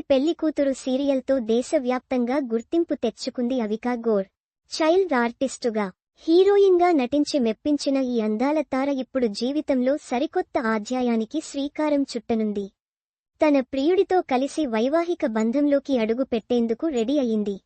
పెళ్ళి పెళ్ళికూతురు సీరియల్తో దేశవ్యాప్తంగా గుర్తింపు తెచ్చుకుంది అవికా గోర్. చైల్డ్ ఆర్టిస్టుగా హీరోయిన్గా నటించి మెప్పించిన ఈ అందాల తార ఇప్పుడు జీవితంలో సరికొత్త అధ్యాయానికి శ్రీకారం చుట్టనుంది. తన ప్రియుడితో కలిసి వైవాహిక బంధంలోకి అడుగు పెట్టేందుకు రెడీ అయింది.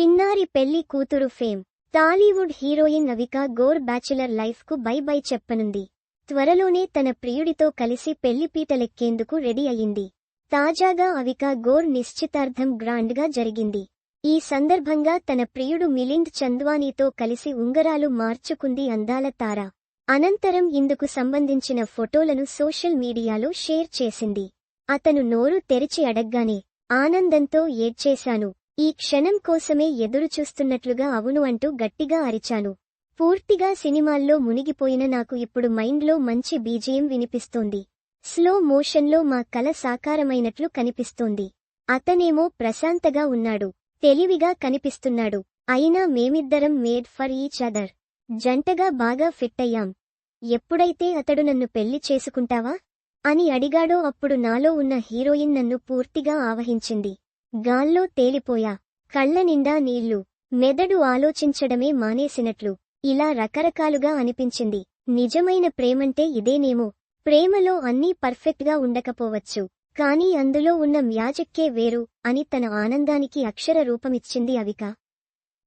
చిన్నారి పెళ్ళి కూతురు fame Tollywood heroine Avika Gor bachelor లైఫ్కు bye bye చెప్పనుంది. త్వరలోనే తన ప్రియుడితో కలిసి పెళ్ళిపీటలెక్కేందుకు రెడీ అయింది. తాజాగా అవికా గోర్ నిశ్చితార్థం గ్రాండ్గా జరిగింది. ఈ సందర్భంగా తన ప్రియుడు మిలింద్ చంద్వానీతో కలిసి ఉంగరాలు మార్చుకుంది అందాల తార. అనంతరం ఇందుకు సంబంధించిన ఫోటోలను సోషల్ మీడియాలో షేర్ చేసింది. అతను నోరు తెరిచి అడగ్గానే ఆనందంతో ఏడ్చేశాను. ఈ క్షణం కోసమే ఎదురుచూస్తున్నట్లుగా అవును అంటూ గట్టిగా అరిచాను. పూర్తిగా సినిమాల్లో మునిగిపోయిన నాకు ఇప్పుడు మైండ్లో మంచి బీజియం వినిపిస్తోంది. స్లో మోషన్లో మా కల సాకారమైనట్లు కనిపిస్తోంది. అతనేమో ప్రశాంతగా ఉన్నాడు. తెలివిగా కనిపిస్తున్నాడు. అయినా మేమిద్దరం మేడ్ ఫర్ ఈచ్ అదర్. జంటగా బాగా ఫిట్ అయ్యాం. ఎప్పుడైతే అతడు నన్ను పెళ్ళి చేసుకుంటావా? అని అడిగాడో అప్పుడు నాలో ఉన్న హీరోయిన్ నన్ను పూర్తిగా ఆవహించింది. గాల్లో తేలిపోయా. కళ్ళ నిండా నీళ్ళు. మెదడు ఆలోచించడమే మానేసినట్లు. ఇలా రకరకాలుగా అనిపించింది. నిజమైన ప్రేమంటే ఇదేనేమో. ప్రేమలో అన్నీ పర్ఫెక్ట్గా ఉండకపోవచ్చు. కానీ అందులో ఉన్న మ్యాజిక్కే వేరు అని తన ఆనందానికి అక్షర రూపమిచ్చింది అవిక.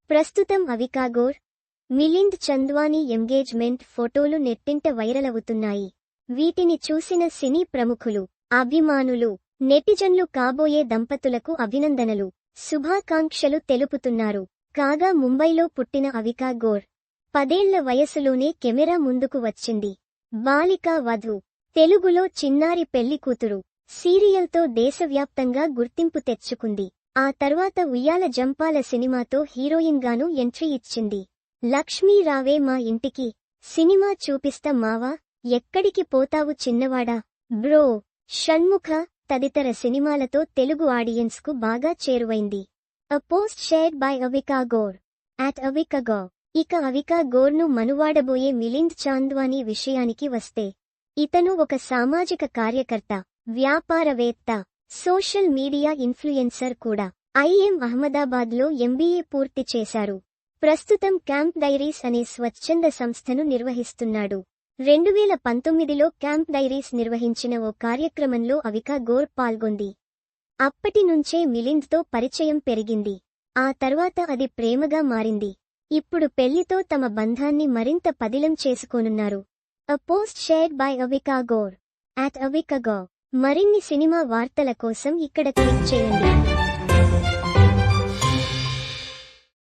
ప్రస్తుతం అవికా గోర్ మిలింద్ చంద్వానీ ఎంగేజ్మెంట్ ఫోటోలు నెట్టింట వైరల్ అవుతున్నాయి వీటిని చూసిన సినీ ప్రముఖులు అభిమానులు నెటిజన్లు కాబోయే దంపతులకు అభినందనలు. శుభాకాంక్షలు తెలుపుతున్నారు. కాగా ముంబైలో పుట్టిన అవికా గోర్ పదేళ్ళ వయసులోనే కెమెరా ముందుకు వచ్చింది. బాలిక వధు. తెలుగులో చిన్నారి పెళ్ళికూతురు సీరియల్తో దేశవ్యాప్తంగా గుర్తింపు తెచ్చుకుంది. ఆ తర్వాత ఉయ్యాల జంపాల సినిమాతో హీరోయిన్గాను ఎంట్రీ ఇచ్చింది. లక్ష్మీ రావే మా ఇంటికి. సినిమా చూపిస్తా మావా. ఎక్కడికి పోతావు చిన్నవాడా? బ్రో షణ్ముఖ తదితర సినిమాలతో తెలుగు ఆడియన్స్కు బాగా చేరువైంది. A post shared by Avika Gor at Avika Gor ఇక అవికా గోర్ను మనువాడబోయే మిలింద్ చాంద్వానీ విషయానికి వస్తే ఇతను ఒక సామాజిక కార్యకర్త వ్యాపారవేత్త సోషల్ మీడియా ఇన్ఫ్లుయెన్సర్ కూడా. ఐఎం అహ్మదాబాద్లో ఎంబీఏ పూర్తి చేశారు. ప్రస్తుతం క్యాంప్ డైరీస్ అనే స్వచ్ఛంద సంస్థను నిర్వహిస్తున్నాడు. రెండు వేల పంతొమ్మిదిలో క్యాంప్ డైరీస్ నిర్వహించిన ఓ కార్యక్రమంలో అవికా గోర్ పాల్గొంది. అప్పటి నుంచే మిలింద్తో పరిచయం పెరిగింది. ఆ తర్వాత అది ప్రేమగా మారింది. ఇప్పుడు పెళ్ళితో తమ బంధాన్ని మరింత పదిలం చేసుకోనున్నారు. A post shared by Avika Gor at Avika Gor మరిన్ని సినిమా వార్తల కోసం ఇక్కడ క్లిక్ చేయండి.